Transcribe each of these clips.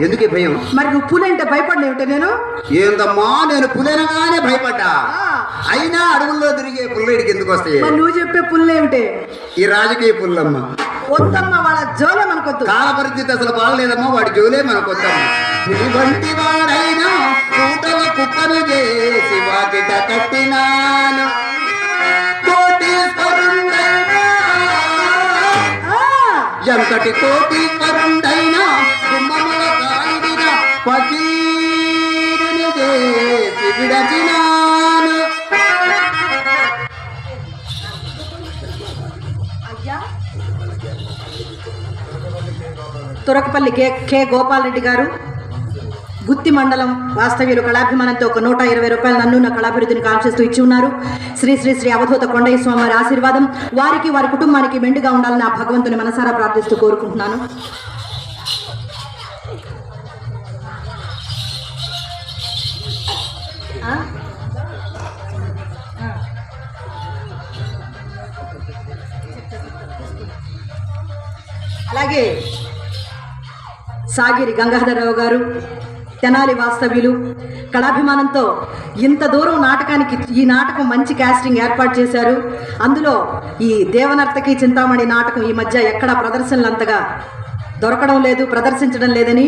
ఎందుకే భయం? మరి నువ్వు పులంటే భయపడిన ఏమిటో నేను? ఏందమ్మా నేను పులేనగానే భయపడ్డా? అయినా అడవుల్లో తిరిగే పుల్లేడికి ఎందుకు వస్తాయి? నువ్వు చెప్పే పుల్లేమిటే ఈ రాజకీయ పుల్లమ్మ. వద్దమ్మ వాళ్ళ జోలే మనకొద్దు. కాల పరిస్థితి అసలు బాగలేదమ్మా వాడి జోలే మనకు వంటి వాడైనా కూటల కుప్పను చేసి వాకిట కట్టినాను. ఆ, ఎంతటి గుమ్మముల విడచినాను. తురకపల్లి కే కె గోపాలరెడ్డి గారు గుత్తి మండలం వాస్తవ్యులు కళాభిమానంతో ఒక నూట ఇరవై రూపాయలు నన్ను నా కళాభివృద్ధిని కాంక్షిస్తూ ఇచ్చి ఉన్నారు. శ్రీ శ్రీ శ్రీ అవధూత కొండయ్య స్వామి వారి ఆశీర్వాదం వారికి వారి కుటుంబానికి మెండుగా ఉండాలని ఆ భగవంతుని మనసారా ప్రార్థిస్తూ కోరుకుంటున్నాను. అలాగే సాగిరి గంగాధరరావు గారు తెనాలి వాస్తవ్యులు కళాభిమానంతో ఇంత దూరం నాటకానికి ఈ నాటకం మంచి క్యాస్టింగ్ ఏర్పాటు చేశారు. అందులో ఈ దేవనర్తకి చింతామణి నాటకం ఈ మధ్య ఎక్కడ ప్రదర్శనలు అంతగా దొరకడం లేదు ప్రదర్శించడం లేదని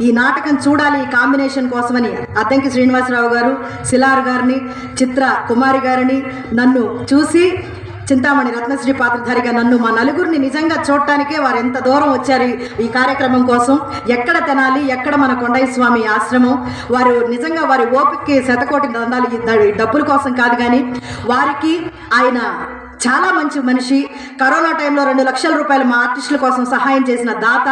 ఈ నాటకం చూడాలి ఈ కాంబినేషన్ కోసమని అద్దంకి శ్రీనివాసరావు గారు శిలారు గారిని చిత్ర కుమారి గారిని నన్ను చూసి చింతామణి రత్నశ్రీ పాత్రధారిగా నన్ను మా నలుగురిని నిజంగా చూడటానికే వారు ఎంత దూరం వచ్చారు ఈ- కార్యక్రమం కోసం. ఎక్కడ తినాలి ఎక్కడ మన కొండయ్య స్వామి ఆశ్రమం. వారు నిజంగా వారి ఓపికకి శతకోటి దండాలు ఈ డబ్బుల కోసం కాదు కానీ వారికి ఆయన చాలా మంచి మనిషి. కరోనా టైంలో రెండు లక్షల రూపాయలు మా ఆర్టిస్టుల కోసం సహాయం చేసిన దాత.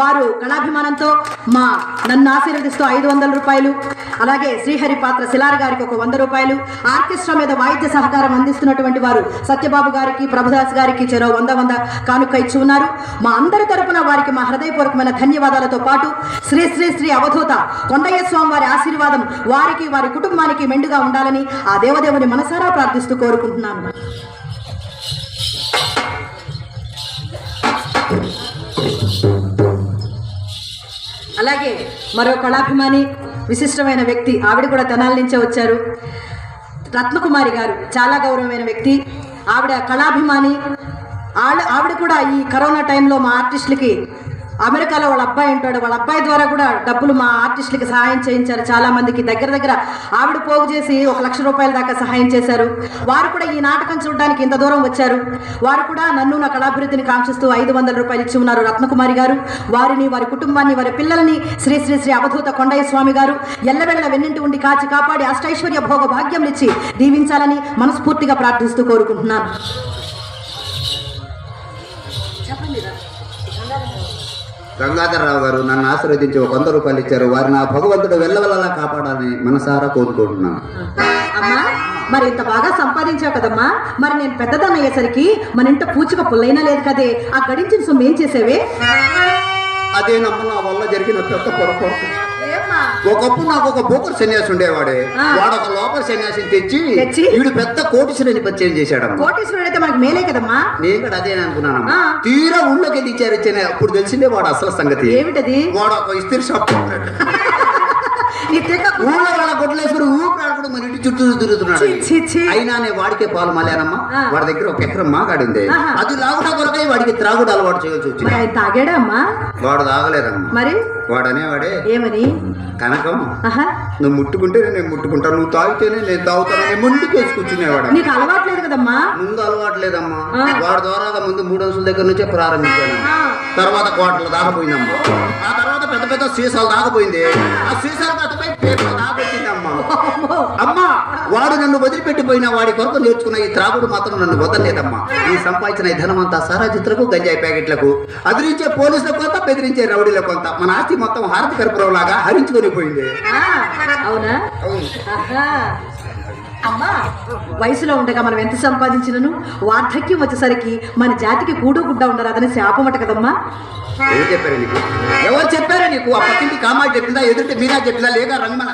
వారు కళాభిమానంతో మా నన్ను ఆశీర్వదిస్తూ ఐదు వందల రూపాయలు. అలాగే శ్రీహరి పాత్ర శిలార్ గారికి ఒక వంద రూపాయలు. ఆర్కెస్ట్రా మీద వాయిద్య సహకారం అందిస్తున్నటువంటి వారు సత్యబాబు గారికి ప్రభుదాస్ గారికి చెరో వంద వంద కానుక ఇచ్చి ఉన్నారు. మా అందరి తరపున వారికి మా హృదయపూర్వకమైన ధన్యవాదాలతో పాటు శ్రీ శ్రీ శ్రీ అవధూత కొండయ్య స్వామి వారి ఆశీర్వాదం వారికి వారి కుటుంబానికి మెండుగా ఉండాలని ఆ దేవదేవుని మనసారా ప్రార్థిస్తూ కోరుకుంటున్నాను. అలాగే మరో కళాభిమాని విశిష్టమైన వ్యక్తి ఆవిడ కూడా తెనాల నుంచే వచ్చారు. రత్నకుమారి గారు చాలా గౌరవమైన వ్యక్తి. ఆవిడ కళాభిమాని. ఆవిడ ఆవిడ కూడా ఈ కరోనా టైంలో మా ఆర్టిస్టులకి అమెరికాలో వాళ్ళ అబ్బాయి ఉంటాడు. వాళ్ళ అబ్బాయి ద్వారా కూడా డబ్బులు మా ఆర్టిస్టులకి సహాయం చేయించారు. చాలా మందికి దగ్గర దగ్గర ఆవిడ పోగు చేసి ఒక లక్ష రూపాయల దాకా సహాయం చేశారు. వారు కూడా ఈ నాటకం చూడడానికి ఇంత దూరం వచ్చారు. వారు కూడా నన్ను నా కళాభివృద్ధిని కాంక్షిస్తూ ఐదు వందల రూపాయలు ఇచ్చి ఉన్నారు రత్నకుమారి గారు. వారిని వారి కుటుంబాన్ని వారి పిల్లల్ని శ్రీ శ్రీ శ్రీ అవధూత కొండయ్య స్వామి గారు ఎల్లవెళ్ళ వెన్నింటి ఉండి కాచి కాపాడి అష్టైశ్వర్య భోగ భాగ్యం ఇచ్చి దీవించాలని మనస్ఫూర్తిగా ప్రార్థిస్తూ కోరుకుంటున్నాను. గంగాధరరావు గారు నన్ను ఆశీర్వదించి ఒక వంద రూపాయలు ఇచ్చారు. వారిని ఆ భగవంతుడు వెళ్ళవెల్లలా కాపాడాలని మనసారా కోరుకుంటున్నాను. అమ్మా మరి ఇంత బాగా సంపాదించావు కదమ్మా. మరి నేను పెద్దదాన్ని అయ్యేసరికి మన ఇంట పూచిక పుల్లైనా లేదు కదే. ఆ గడించిన సొమ్ము ఏం చేసేవే? అదే నమ్మ నా వల్ల జరిగిన పెద్ద పొరపాటు. ఒకప్పుడు నాకు ఒక బోకర్ సన్యాసి ఉండేవాడే. వాడు ఒక లోపల సన్యాసిని తెచ్చి? వీడు పెద్ద కోటీశ్వరుని పరిచయం చేశాడమ్మా. కోటేశ్వరుడు అయితే మనకు మేలే కదమ్మా? నేను కూడా అదే అనుకున్నానమ్మా. ఆ. తీరా ఊళ్ళోకి వెళ్ళి ఇచ్చారు అప్పుడు తెలిసిందే వాడు అసలు సంగతి. ఏమిటది? వాడు ఒక ఇస్త్రీ షాప్ ఊళ్ళో వాళ్ళ గొడ్లేశ్వరు ఊపిరాడుకుడు మన ఇంటి చుట్టూ తిరుగుతున్నాడు ఛీ, ఛీ, ఛీ. అయినా నేను వాడికే పాలు మాలేనమ్మా. ఆ. వాడి దగ్గర ఒక ఎకరం మాగాడింది. అది లాగుడా కొరకై వాడికి త్రాగుడు అలవాటు చేయవలసి వచ్చింది. మరి ఆయన తాగాడా అమ్మా వాడు తాగలేదమ్మా. మరి? వాడు అనేవాడే ఏమని? కనకం నువ్వు ముట్టుకుంటేనే నేను ముట్టుకుంటాను నువ్వు తాగితేనే నేను తాగుతాను నేను ముందుకు వేసుకొచ్చినేవాడు నీకు అలవాట్లేదు కదమ్మా? ముందు అలవాటు లేదమ్మా. ఆ. వాడి ద్వారా ముందు మూడు అంశాల దగ్గర నుంచే ప్రారంభించాను. తర్వాత కోటలు దాకపోయిందమ్మా. ఆ తర్వాత పెద్ద పెద్ద సీసాలు దాకపోయింది. ఆ సీసాలు పేపర్ దాకొచ్చిందమ్మా అమ్మో. వాడు నన్ను వదిలిపెట్టిపోయిన వాడి కొరకు నేర్చుకున్న ఈ త్రాగుడు మాత్రం నన్ను వదలలేదమ్మా. ఈ సంపాదించిన ధనం అంతా సారా చిత్రకు గంజాయి ప్యాకెట్లకు. అదిరించే పోలీసుల కొంత బెదిరించే రౌడీల కొంత. మన ఆస్తి మొత్తం హారతి కర్పూరం లాగా హరించుకొని పోయింది. అవునా. అమ్మా వయసులో ఉండగా మనం ఎంత సంపాదించినను? వార్ధక్యం వచ్చేసరికి మన జాతికి కూడు గుడ్డ ఉండరాదని శాపమట కదమ్మా. ఎవరు చెప్పారు నీకు? ఎవరు చెప్పారు నీకు? ఆ పక్కింటి కామాలు చెప్పిందా ఎదుటి మీనా చెప్పిందా లేక రంగమన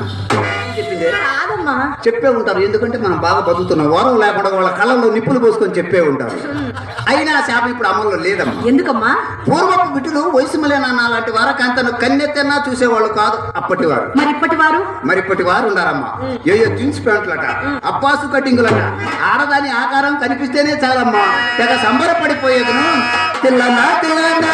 చెప్పింది? కాదమ్మా. చెప్పే ఉంటారు. ఎందుకంటే మనం బాగా బతుకుతున్నాం. వారం లేకుండా వాళ్ళ కళ్ళల్లో నిప్పులు పోసుకొని చెప్పే ఉంటారు. అయినా శాపం ఇప్పుడు అమల్లో లేదమ్మా. ఎందుకమ్మా? పూర్వపు బిడ్డలు వయసు మలేనాన్న లాంటి వారకాంతను కన్నెత్తన్నా చూసేవాళ్ళు కాదు అప్పటి వారు మరి ఇప్పటి వారు మరి ఇప్పటి వారు ఉన్నారమ్మా. ఏయో జీన్స్ ప్యాంట్లట అప్పాసు కటింగులట. ఆడదాని ఆకారం కనిపిస్తేనే చాలమ్మా. తెగ సంబరపడిపోయేదును. తిల్లన్నా తిల్లన్నా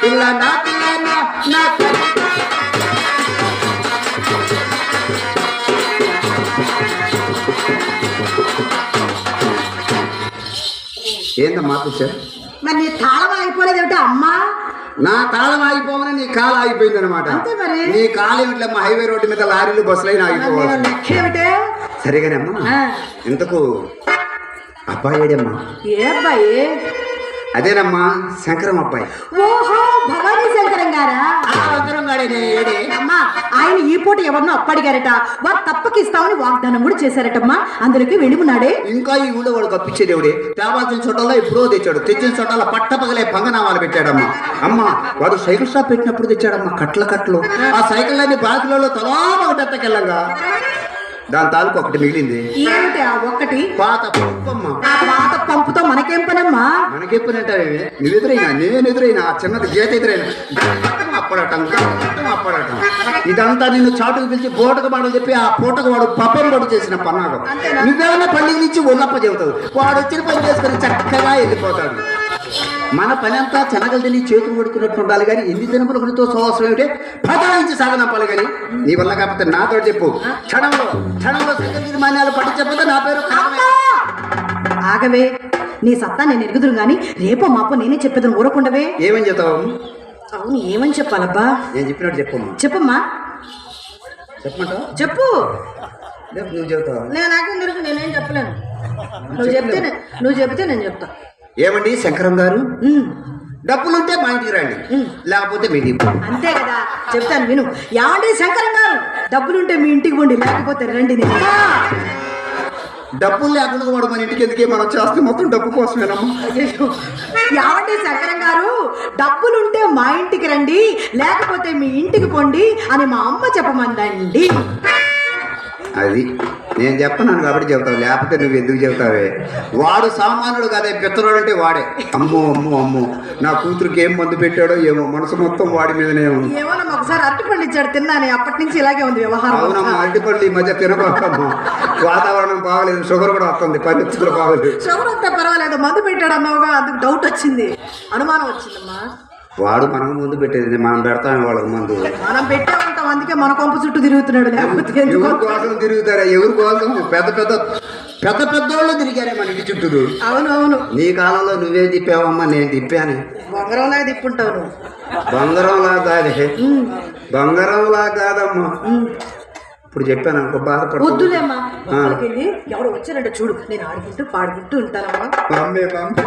తిల్లన్నా తిల్లన్నా నా ఖచ్చితంగా. ఏందమ్మా కూర్చో మరి నీ తాళం అయిపోలేదేమిటి అమ్మా? నా తాళం ఆగిపోవని నీ కాలు ఆగిపోయింది అనమాట అంతే మరి. నీ కాలు ఏమిట్లమ్మా హైవే రోడ్డు మీద లారీలు బస్సులైనా మరి నేను ఆగిపోవాలి లెక్క ఏమిటే సరిగానమ్మా ఆ, ఇంతకు అబ్బాయి ఏడమ్మా? ఏ అబ్బాయి? అదేనమ్మా శంకరం అబ్బాయి. ఓహో భవానీ శంకరం గారా? శంకరం గాడేనే ఏడే? అమ్మా ఆయన ఈ పూట ఎవరినో అప్పడిగారట. వారు తప్పక ఇస్తామని వాగ్దానం కూడా చేశారటమ్మా. అందులోకి వెణుకున్నాడే ఇంకా ఈ ఊళ్ళో వాడు కప్పించే దేవుడే. తేవాల్సిన చోటల్లో ఎప్పుడో తెచ్చాడు. తెచ్చిన చోటల్లో పట్ట పగలే పంగనామాలు పెట్టాడమ్మా. అమ్మా వాడు సైకిల్ షాప్ పెట్టినప్పుడు తెచ్చాడమ్మా కట్ల కట్లు ఆ సైకిల్ అన్ని బాకిలలో తలా ఒకటి ఎత్తకెళ్ళంగా దాని తాలూకు ఒకటి మిగిలింది. ఏమిటి ఆ ఒక్కటి పాత పప్పమ్మ ఆ పాత పంపుతో మనకేం పనమ్మా? మనకెప్పుడంటావే నువ్వు ఎదురైనా నేను ఎదురైనా ఆ చిన్నది గీత ఎదురైనా. గట్టం అప్పడటం గట్టం అప్పడటం ఇదంతా నిన్ను చాటుకు పిలిచి బోటకు మాటలు చెప్పి ఆ పూటకు వాడు పప్పం పొడి చేసిన పన్నాగం? నువ్వేమన్నా పండుగ నుంచి ఒళ్ళప్ప చెబుతావు. వాడు వచ్చిన పని చేసుకొని చక్కగా వెళ్ళిపోతాడు. మన పని అంతా చెనగలు తిని చేతులు పడుకున్నట్టు ఉండాలి కానీ ఎన్ని దినములతో సోవసం ఏమిటే? పదాయించి సాగనంపాలి కానీ నీ వల్ల కాకపోతే నాతో చెప్పు. క్షణంలో క్షణంలో సంగతి తీర్మానాలు పట్టించకపోతే నా పేరు! ఆగవే నీ సత్తా నేను ఎరుగుదురు గాని రేపో మాపో నేనే చెప్పేదని ఊరకుండవే. ఏమని చెప్తావు? అవును ఏమని చెప్పాలబ్బా? నేను చెప్పినట్టు చెప్పమ్మా. చెప్పమ్మా. చెప్పమంటావు? చెప్పు. నువ్వు చెబుతావా? నేను నాకేం దొరికి నేనేం చెప్పలేను. నువ్వు చెప్తే నువ్వు చెప్తే నేను చెప్తా. ఏమండి శంకరం గారు? డబ్బులుంటే మా ఇంటికి రండి. లేకపోతే మీది అంతే కదా. చెప్తాను విను. ఏమండి శంకరం గారు? డబ్బులుంటే మీ ఇంటికి పోండి లేకపోతే రండి డబ్బులు లేకుండా వాడు మన ఇంటికి ఎందుకే మనం చేస్తే మొత్తం డబ్బు కోసమేనమ్మా. ఏమండి శంకరం గారు? డబ్బులుంటే మా ఇంటికి రండి లేకపోతే మీ ఇంటికి పోండి అని మా అమ్మ చెప్పమందండి. అది నేను చెప్పన్నాను కాబట్టి చెబుతావు లేకపోతే నువ్వు ఎందుకు చెబుతావే? వాడు సామాన్యుడు కదే పిత్తరోడు అంటే వాడే. అమ్మో అమ్మో అమ్మో. నా కూతురికి ఏం మందు పెట్టాడో ఏమో మనసు మొత్తం వాడి మీదనే ఉంది. ఏమన్నా ఒకసారి అరటిపండు ఇచ్చాడు తిన్నాను. అప్పటి నుంచి ఇలాగే ఉంది వ్యవహారం అవునమ్మా అరటిపళ్ళు ఈ మధ్య తినబాకమ్మా. వాతావరణం బాగలేదు షుగర్ కూడా వస్తుంది పరిస్థితులు బాగలేదు. షుగర్ వస్తే పర్వాలేదు మందు పెట్టాడు అన్నావుగా అందుకు డౌట్ వచ్చింది. అనుమానం వచ్చిందమ్మా. వాడు మనకు ముందు పెట్టేది మనం పెడతామే వాళ్ళకి మందు. మనం పెట్టే ఉంటాం అందుకే మన కొంప చుట్టూ తిరుగుతున్నాడు లేకపోతే ఎవరి కోసం తిరుగుతారా? ఎవరి కోసం? పెద్ద పెద్ద పెద్ద పెద్దోళ్ళు తిరిగారే మన ఇంటి చుట్టూ అవును అవును నీ కాలంలో నువ్వే తిప్పావమ్మా నేను తిప్పాను. బొంగరంలాగా తిప్పుంటావు నువ్వు. బంగారంలా కాదే. బంగారంలా కాదమ్మా. ఇప్పుడు చెప్పాను అనుకో బాధపడు వద్దులేమ్మా. ఎవరు వచ్చారంటే చూడు నేను ఆడుకుంటూ పాడుకుంటూ ఉంటానమ్మా. Mummy mummy